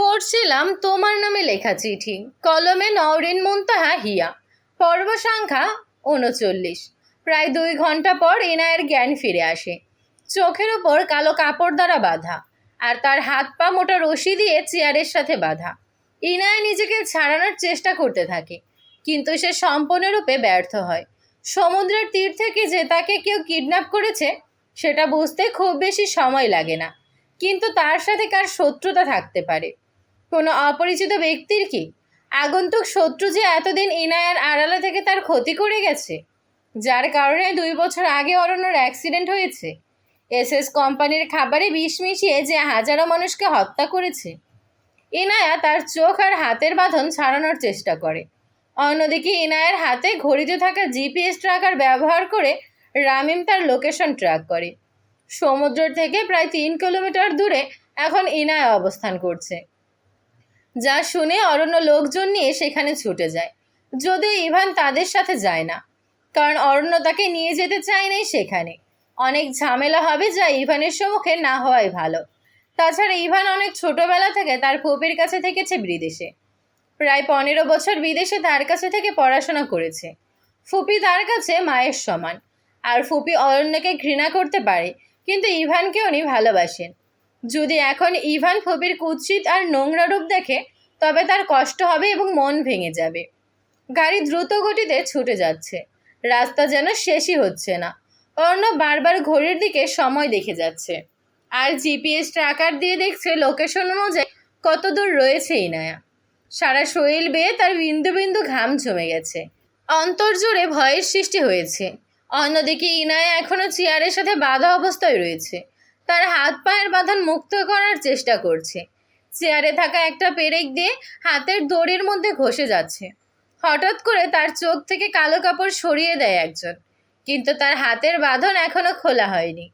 পড়ছিলাম তোমার নামে লেখা চিঠি। কলমে নওরিন মুনতাহা হিয়া। পর্ব সংখ্যা উনচল্লিশ। প্রায় দুই ঘণ্টা পর এনায়ের জ্ঞান ফিরে আসে। চোখের ওপর কালো কাপড় দ্বারা বাঁধা আর তার হাত পা মোটা রশি দিয়ে চেয়ারের সাথে বাঁধা। ইনায়া নিজেকে ছাড়ানোর চেষ্টা করতে থাকে, কিন্তু সে সম্পূর্ণরূপে ব্যর্থ হয়। সমুদ্রের তীর থেকে যে তাকে কেউ কিডন্যাপ করেছে, সেটা বুঝতে খুব বেশি সময় লাগে না, কিন্তু তার সাথে কার শত্রুতা থাকতে পারে। কোনো অপরিচিত ব্যক্তির কি? আগন্তুক শত্রু যে এতদিন ইনায়ার আড়ালে থেকে তার ক্ষতি করে গেছে, যার কারণে দুই বছর আগে অরণ্যর অ্যাক্সিডেন্ট হয়েছে। এসএস কোম্পানির খাবারে বিষ মিশিয়ে যে হাজারো মানুষকে হত্যা করেছে, ইনায়া তার চোখ আর হাতের বাঁধন ছাড়ানোর চেষ্টা করে। অন্যদিকে ইনায়ের হাতে ঘড়িতে থাকা জিপিএস ট্র্যাকার ব্যবহার করে রামিম তার লোকেশন ট্র্যাক করে। সমুদ্র থেকে প্রায় তিন কিলোমিটার দূরে এখন ইনায়া অবস্থান করছে। যা শুনে অরণ্য লোকজন নিয়ে সেখানে ছুটে যায়। যদিও ইভান তাদের সাথে যায় না, কারণ অরণ্য তাকে নিয়ে যেতে চায় নাই সেখানে। অনেক ঝামেলা হবে যা ইভানের সম্মুখে না হওয়াই ভালো। তাছাড়া ইভান অনেক ছোটবেলা থেকে তার ফুপির কাছে থেকেছে বিদেশে। প্রায় পনেরো বছর বিদেশে তার কাছে থেকে পড়াশোনা করেছে। ফুপি তার কাছে মায়ের সমান, আর ফুপি অরণ্যকে ঘৃণা করতে পারে, কিন্তু ইভানকে উনি ভালোবাসেন। যদি এখন ইভান ফুপির কুৎসিত আর নোংরা রূপ দেখে, তবে তার কষ্ট হবে এবং মন ভেঙে যাবে। গাড়ি দ্রুত গতিতে ছুটে যাচ্ছে। রাস্তা যেন শেষই হচ্ছে না। অর্ণব বারবার ঘড়ির দিকে সময় দেখে যাচ্ছে। আর জিপিএস ট্র্যাকার দিয়ে দেখছে লোকেশন অনুযায়ী কত দূর রয়েছে ইনায়া। সারা শরীর বেয়ে তার বিন্দু বিন্দু ঘাম জমে গেছে। অন্তর্জোরে ভয়ের সৃষ্টি হয়েছে। অন্যদিকে ইনায়া এখনও চেয়ারের সাথে বাধা অবস্থায় রয়েছে। তার হাত পায়ের বাঁধন মুক্ত করার চেষ্টা করছে। চেয়ারে থাকা একটা পেরেক দিয়ে হাতের দড়ির মধ্যে ঘষে যাচ্ছে। হঠাৎ করে তার চোখ থেকে কালো কাপড় সরিয়ে দেয় একজন, কিন্তু তার হাতের বাঁধন এখনও খোলা হয়নি।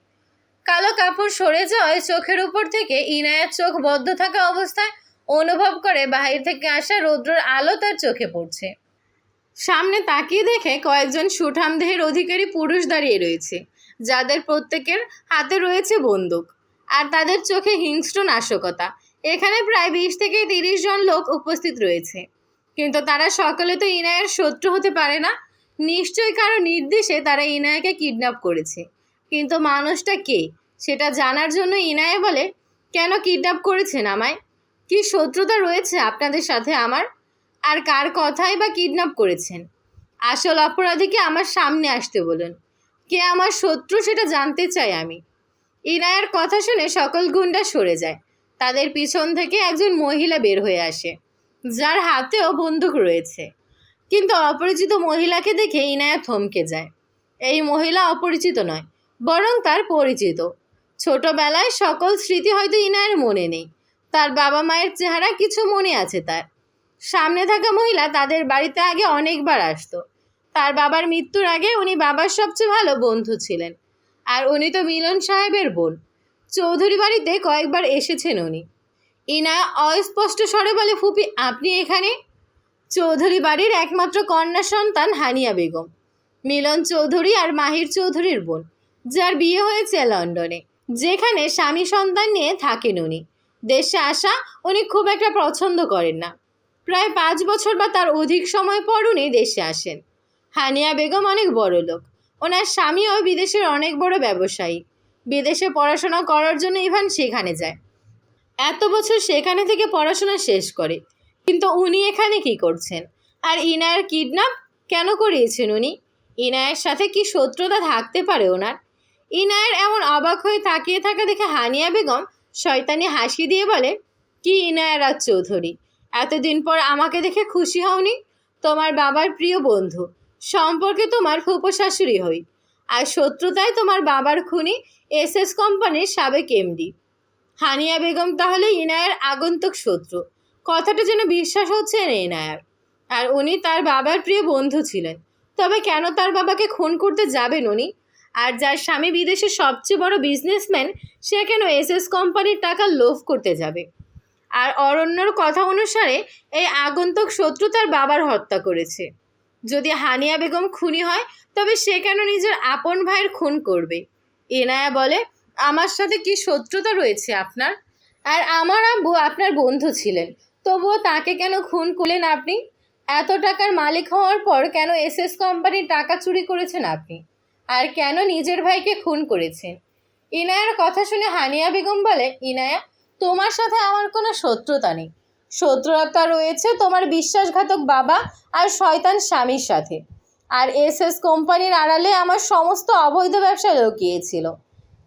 কালো কাপড় সরে যাওয়ায় চোখের উপর থেকে ইনায়ার চোখ বদ্ধ থাকা অবস্থায় অনুভব করে বাহির থেকে আসা রৌদ্রর আলো তার চোখে পড়ছে। সামনে তাকিয়ে দেখে কয়েকজন সুঠাম দেহের অধিকারী পুরুষ দাঁড়িয়ে রয়েছে। যাদের প্রত্যেকের হাতে রয়েছে বন্দুক। আর তাদের চোখে হিংস্র নাশকতা। এখানে প্রায় বিশ থেকে তিরিশ জন লোক উপস্থিত রয়েছে। কিন্তু তারা সকলে তো ইনায়ের শত্রু হতে পারে না। নিশ্চয়ই কারও নির্দেশে তারা ইনায়াকে কিডন্যাপ করেছে। কিন্তু মানুষটা কে? সেটা জানার জন্য ইনায়ে বলে, কেন কিডন্যাপ করেছেন আমায়? কি শত্রুতা রয়েছে আপনাদের সাথে আমার? আর কার কথাই বা কিডন্যাপ করেছেন? আসল অপরাধীকে আমার সামনে আসতে বলুন। কে আমার শত্রু সেটা জানতে চাই আমি। ইনায়ের কথা শুনে সকল গুন্ডা সরে যায়। তাদের পিছন থেকে একজন মহিলা বের হয়ে আসে, যার হাতেও বন্দুক রয়েছে। কিন্তু অপরিচিত মহিলাকে দেখে ইনায়া থমকে যায়। এই মহিলা অপরিচিত নয়, বরং তার পরিচিত। ছোটবেলায় সকল স্মৃতি হয়তো ইনায়ের মনে নেই। তার বাবা মায়ের চেহারা কিছু মনে আছে তার। সামনে থাকা মহিলা তাদের বাড়িতে আগে অনেকবার আসতো। তার বাবার মৃত্যুর আগে উনি বাবার সবচেয়ে ভালো বন্ধু ছিলেন। আর উনি তো মিলন সাহেবের বোন। চৌধুরী বাড়িতে কয়েকবার এসেছেন উনি। ইনা অস্পষ্ট স্বরে বলে, ফুপি, আপনি এখানে? চৌধুরী বাড়ির একমাত্র কন্যা সন্তান হানিয়া বেগম। মিলন চৌধুরী আর মাহির চৌধুরীর বোন, যার বিয়ে হয়েছে লন্ডনে, যেখানে স্বামী সন্তান নিয়ে থাকেন উনি। দেশে আসা উনি খুব একটা পছন্দ করেন না। প্রায় পাঁচ বছর বা তার অধিক সময় পর উনি দেশে আসেন। হানিয়া বেগম অনেক বড় লোক। ওনার স্বামীও বিদেশের অনেক বড় ব্যবসায়ী। বিদেশে পড়াশোনা করার জন্য ইভান সেখানে যায়। এত বছর সেখানে থেকে পড়াশোনা শেষ করে। কিন্তু উনি এখানে কি করছেন? আর ইনায়ের কিডন্যাপ কেন করিয়েছেন উনি? ইনায়ের সাথে কি শত্রুতা থাকতে পারে ওনার? ইনায়ের এমন অবাক হয়ে তাকিয়ে থাকা দেখে হানিয়া বেগম শয়তানি হাসি দিয়ে বলে, কি ইনায়ের রাজ চৌধুরী? এতদিন পর আমাকে দেখে খুশি হওনি? তোমার বাবার প্রিয় বন্ধু। সম্পর্কে তোমার ফুপো শাশুড়ি হই, আর শত্রুতায় তোমার বাবার খুনি এস এস কোম্পানির সাবেক এমডি। হানিয়া বেগম তাহলে ইনায়ের আগন্তুক শত্রু। কথাটা যেন বিশ্বাস হচ্ছে না ইনায়ার। আর উনি তার বাবার প্রিয় বন্ধু ছিলেন। তবে কেন তার বাবাকে খুন করতে যাবেন উনি? আর যার স্বামী বিদেশে সবচেয়ে বড় বিজনেসম্যান সে কেন এস এস কোম্পানির টাকা লোভ করতে যাবে? আর অরণ্যর কথা অনুসারে এই আগন্তুক শত্রু তার বাবার হত্যা করেছে। যদি হানিয়া বেগম খুনি হয়, তবে সে কেন নিজের আপন ভাইয়ের খুন করবে? এনায়া বলে, আমার সাথে কি শত্রুতা রয়েছে আপনার? আর আমার আব্বু আপনার বন্ধু ছিলেন, তবুও তাকে কেন খুন করলেন আপনি? এত টাকার মালিক হওয়ার পর কেন এসএস কোম্পানির টাকা চুরি করেছেন আপনি? আর কেন নিজের ভাইকে খুন করেছেন? ইনায়ার কথা শুনে হানিয়া বেগম বলে ইনায়া তোমার সাথে আমার কোনো শত্রুতা নেই। শত্রুতা রয়েছে তোমার বিশ্বাসঘাতক বাবা আর শয়তান স্বামীর সাথে। আর এস এস কোম্পানির আড়ালে আমার সমস্ত অবৈধ ব্যবসা লুকিয়েছিল।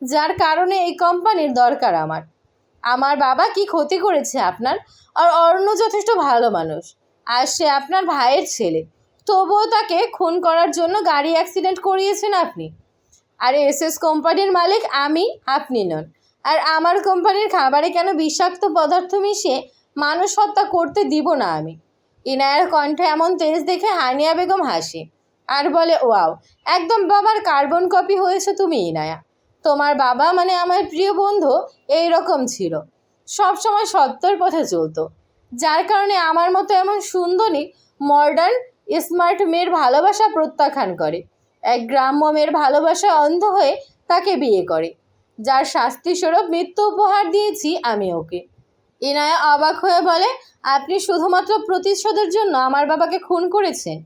যার কারণে এই কোম্পানির দরকার আমার। আমার বাবা কি ক্ষতি করেছে আপনার? আর অরণ্য যথেষ্ট ভালো মানুষ। আর সে আপনার ভাইয়ের ছেলে। তবুও তাকে খুন করার জন্য গাড়ি অ্যাক্সিডেন্ট করিয়েছেন আপনি। আর এস এস কোম্পানির মালিক আমি, আপনি নন। আর আমার কোম্পানির খাবারে কেন বিষাক্ত পদার্থ মিশিয়ে মানুষ হত্যা করতে দিব না আমি। ইনায়ার কণ্ঠে এমন তেজ দেখে হানিয়া বেগম হাসে। আর বলে, ওয়াও, একদম বাবার কার্বন কপি হয়েছে তুমি, ইনায়া। তোমার বাবা মানে আমার প্রিয় বন্ধু, এই রকম ছিল। সব সময় সত্যের পথে চলতো। যার কারণে আমার মতো এমন সুন্দরী মডার্ন স্মার্ট মেয়ের ভালোবাসা প্রত্যাখ্যান করে। এক গ্রাম্য মেয়ের ভালোবাসা অন্ধ হয়ে তাকে বিয়ে করে। যার শাস্তিস্বরূপ মৃত্যু উপহার দিয়েছি আমি ওকে। ইনায়া অবাক হয়ে বলে, আপনি শুধুমাত্র প্রতিশোধের জন্য আমার বাবাকে খুন করেছেন।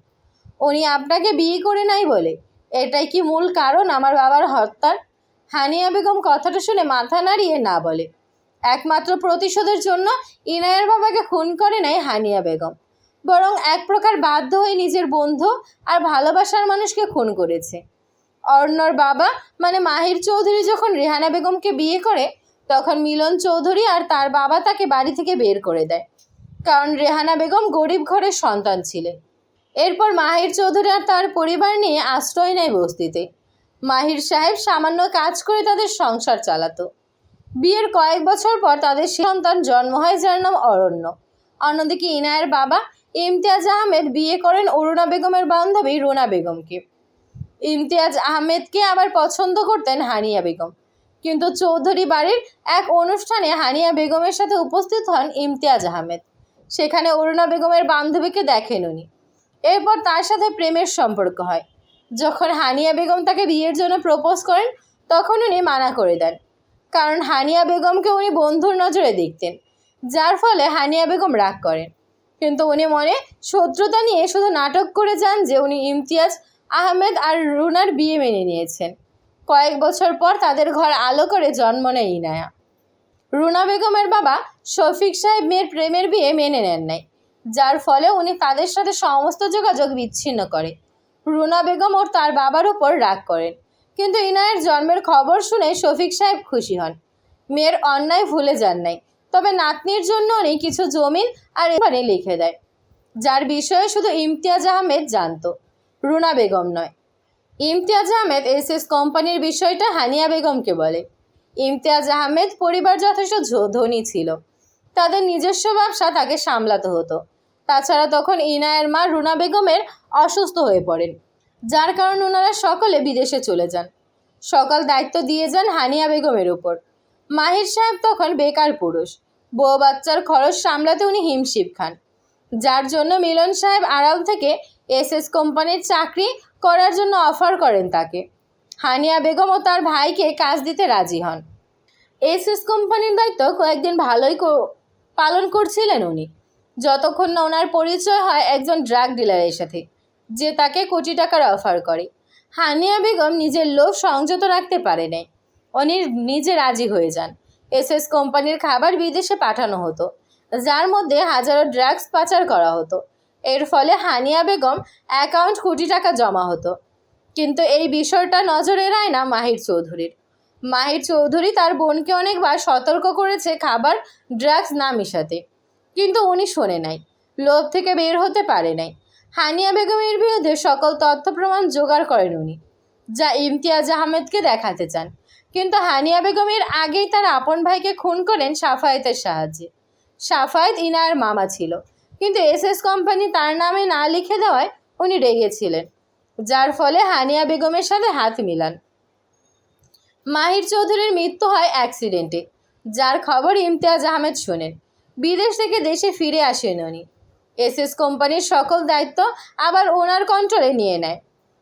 উনি আপনাকে বিয়ে করে নাই বলে। এটাই কি মূল কারণ আমার বাবার হত্যার? হানিয়া বেগম কথাটা শুনে মাথা নাড়িয়ে না বলে। একমাত্র প্রতিশোধের জন্য ইনায়ের বাবাকে খুন করে নাই হানিয়া বেগম। বরং এক প্রকার বাধ্য হয়ে নিজের বন্ধু আর ভালোবাসার মানুষকে খুন করেছে। অর্ণর বাবা মানে মাহির চৌধুরী যখন রেহানা বেগমকে বিয়ে করে তখন মিলন চৌধুরী আর তার বাবা তাকে বাড়ি থেকে বের করে দেয়। কারণ রেহানা বেগম গরিব ঘরের সন্তান ছিলেন। এরপর মাহির চৌধুরী আর তার পরিবার নিয়ে আশ্রয় নেয় বস্তিতে। মাহির সাহেব সামান্য কাজ করে তাদের সংসার চালাতো। বিয়ের কয়েক বছর পর তাদের সন্তান জন্ম হয়, যার নাম অরণ্য। অন্যদিকে ইনায়ের বাবা ইমতিয়াজ আহমেদ বিয়ে করেন অরুণা বেগমের বান্ধবী রুনা বেগমকে। ইমতিয়াজ আহমেদকে আবার পছন্দ করতেন হানিয়া বেগম। কিন্তু চৌধুরী বাড়ির এক অনুষ্ঠানে হানিয়া বেগমের সাথে উপস্থিত হন ইমতিয়াজ আহমেদ। সেখানে অরুণা বেগমের বান্ধবীকে দেখেন উনি। এরপর তার সাথে প্রেমের সম্পর্ক হয়। যখন হানিয়া বেগম তাকে বিয়ের জন্য প্রপোজ করেন, তখন উনি মানা করে দেন। কারণ হানিয়া বেগমকে উনি বন্ধুর নজরে দেখতেন, যার ফলে হানিয়া বেগম রাগ করেন। কিন্তু উনি মনে শত্রুতা নিয়ে শুধু নাটক করে যান যে উনি ইমতিয়াজ আহমেদ আর রুনার বিয়ে মেনে নিয়েছেন। কয়েক বছর পর তাদের ঘর আলো করে জন্ম নেয় ইনায়া। রুনা বেগমের বাবা শফিক সাহেব মেয়ের প্রেমের বিয়ে মেনে নেন নাই, যার ফলে উনি তাদের সাথে সমস্ত যোগাযোগ বিচ্ছিন্ন করে। রুনা বেগম ওর তার বাবার উপর রাগ করেন, কিন্তু ইনায়ের জন্মের খবর শুনে শফিক সাহেব খুশি হন। মেয়ের অন্যায় ভুলে যান নাই, তবে নাতনির জন্য উনি কিছু জমিন আর এখানে লিখে দেয়, যার বিষয়ে শুধু ইমতিয়াজ আহমেদ জানত। রুনা বেগম নয় ইমতিয়াজ আহমেদ এস এস কোম্পানির বিষয়টা হানিয়া বেগমকে বলে। ইমতিয়াজ আহমেদ পরিবার যথেষ্ট ধনী ছিল। তাদের নিজস্ব ব্যবসা তাকে সামলাতে হতো। তাছাড়া তখন ইনায়ের মা রুনা বেগমের অসুস্থ হয়ে পড়েন, যার কারণে ওনারা সকলে বিদেশে চলে যান। সকল দায়িত্ব দিয়ে যান হানিয়া বেগমের উপর। মাহির সাহেব তখন বেকার পুরুষ। বউ বাচ্চার খরচ সামলাতে উনি হিমশিম খান, যার জন্য মিলন সাহেব আড়াল থেকে এস এস কোম্পানির চাকরি করার জন্য অফার করেন তাকে। হানিয়া বেগম ও তার ভাইকে কাজ দিতে রাজি হন। এস এস কোম্পানির দায়িত্ব কয়েকদিন ভালোই পালন করছিলেন উনি। যতক্ষণ না ওনার পরিচয় হয় একজন ড্রাগ ডিলারের সাথে, যে তাকে কোটি টাকার অফার করে। হানিয়া বেগম নিজের লোভ সংযত রাখতে পারে নাই। উনি নিজে রাজি হয়ে যান। এস এস কোম্পানির খাবার বিদেশে পাঠানো হতো, যার মধ্যে হাজারো ড্রাগস পাচার করা হতো। এর ফলে হানিয়া বেগম অ্যাকাউন্ট কোটি টাকা জমা হতো। কিন্তু এই বিষয়টা নজরে এড়ায় না মাহির চৌধুরীর। মাহির চৌধুরী তার বোনকে অনেকবার সতর্ক করেছে খাবার ড্রাগস না মিশাতে। কিন্তু উনি শোনে নাই, লোভ থেকে বের হতে পারে নাই। হানিয়া বেগমের বিরুদ্ধে সকল তথ্য প্রমাণ জোগাড় করেন উনি, যা ইমতিয়াজ আহমেদকে দেখাতে চান। কিন্তু হানিয়া বেগমের আগেই তার আপন ভাইকে খুন করেন সাফায়েতের সাহায্যে। সাফায়েত ইনার মামা ছিল। কিন্তু এস এস কোম্পানি তার নামে না লিখে দেওয়ায় উনি রেগেছিলেন যার ফলে হানিয়া বেগমের সাথে হাত মিলান। মাহির চৌধুরীর মৃত্যু হয় অ্যাক্সিডেন্টে, যার খবর ইমতিয়াজ আহমেদ শোনেন। বিদেশ থেকে দেশে ফিরে আসেন উনি। এস এস কোম্পানির সকল দায়িত্ব আবার ওনার কন্ট্রোলে নিয়ে নেয়।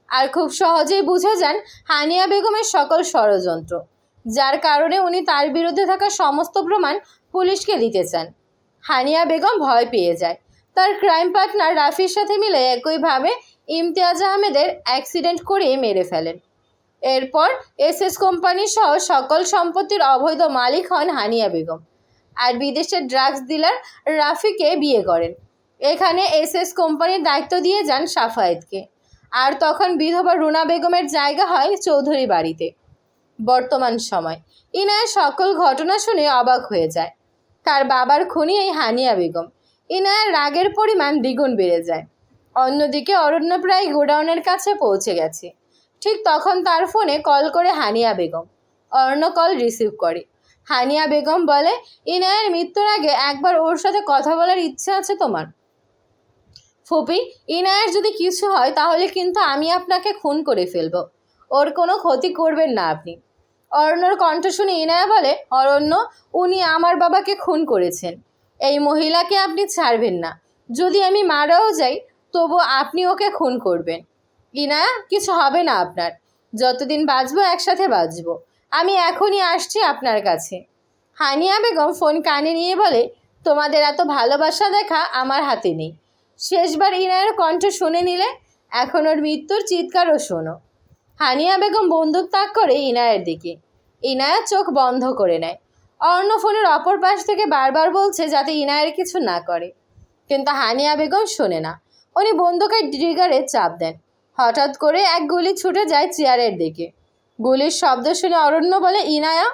আর খুব সহজেই বুঝে যান হানিয়া বেগমের সকল ষড়যন্ত্র, যার কারণে উনি তার বিরুদ্ধে থাকা সমস্ত প্রমাণ পুলিশকে দিতে চান। হানিয়া বেগম ভয় পেয়ে যায় তার ক্রাইম পার্টনার রাফির সাথে মিলে একইভাবে ইমতিয়াজ আহমেদের অ্যাক্সিডেন্ট করে মেরে ফেলেন। এরপর এসএস কোম্পানি সহ সকল সম্পত্তির অবৈধ মালিক হন হানিয়া বেগম আর বিদেশের ড্রাগস ডিলার রাফিকে বিয়ে করেন। এখানে এসএস কোম্পানির দায়িত্ব দিয়ে যান সাফায়েতকে। আর তখন বিধবা রুনা বেগমের জায়গা হয় চৌধুরী বাড়িতে। বর্তমান সময় ইনায় সকল ঘটনা শুনে অবাক হয়ে যায়। তার বাবার খুনি এই হানিয়া বেগম। ইনায়ের রাগের পরিমাণ দ্বিগুণ বেড়ে যায়। অন্যদিকে অরণ্য প্রায় গোডাউনের কাছে পৌঁছে গেছে। ঠিক তখন তার ফোনে কল করে হানিয়া বেগম। অরণ্য কল রিসিভ করে। হানিয়া বেগম বলে, ইনায়ের মৃত্যুর আগে একবার ওর সাথে কথা বলার ইচ্ছে আছে তোমার? ফুপি, ইনায়ের যদি কিছু হয় তাহলে কিন্তু আমি আপনাকে খুন করে ফেলব। ওর কোনো ক্ষতি করবেন না আপনি। অরণ্যর কণ্ঠ শুনে ইনায়া বলে, অরণ্য, উনি আমার বাবাকে খুন করেছেন। এই মহিলাকে আপনি ছাড়বেন না। যদি আমি মারাও যাই, তবু আপনি ওকে খুন করবেন। ইনায়া কিছু হবে না আপনার। যতদিন বাঁচবো, একসাথে বাঁচবো। আমি এখনই আসছি আপনার কাছে। হানিয়া বেগম ফোন কানে নিয়ে বলে, তোমাদের এত ভালোবাসা দেখা আমার হাতে নেই। শেষবার ইনায়ের কণ্ঠ শুনে নিলে, এখন ওর মৃত্যুর চিৎকারও শোনো। হানিয়া বেগম বন্দুক তাক করে ইনায়ের দিকে। ইনায়া চোখ বন্ধ করে নেয়। অর্ণ ফোনের অপর পাশ থেকে বারবার বলছে যাতে ইনায়ের কিছু না করে। কিন্তু হানিয়া বেগম শোনে না। উনি বন্দুকের ট্রিগারে চাপ দেন। হঠাৎ করে এক গুলি ছুটে যায় চেয়ারের দিকে। গুলির শব্দ শুনে অরণ্য বলে, ইনায়া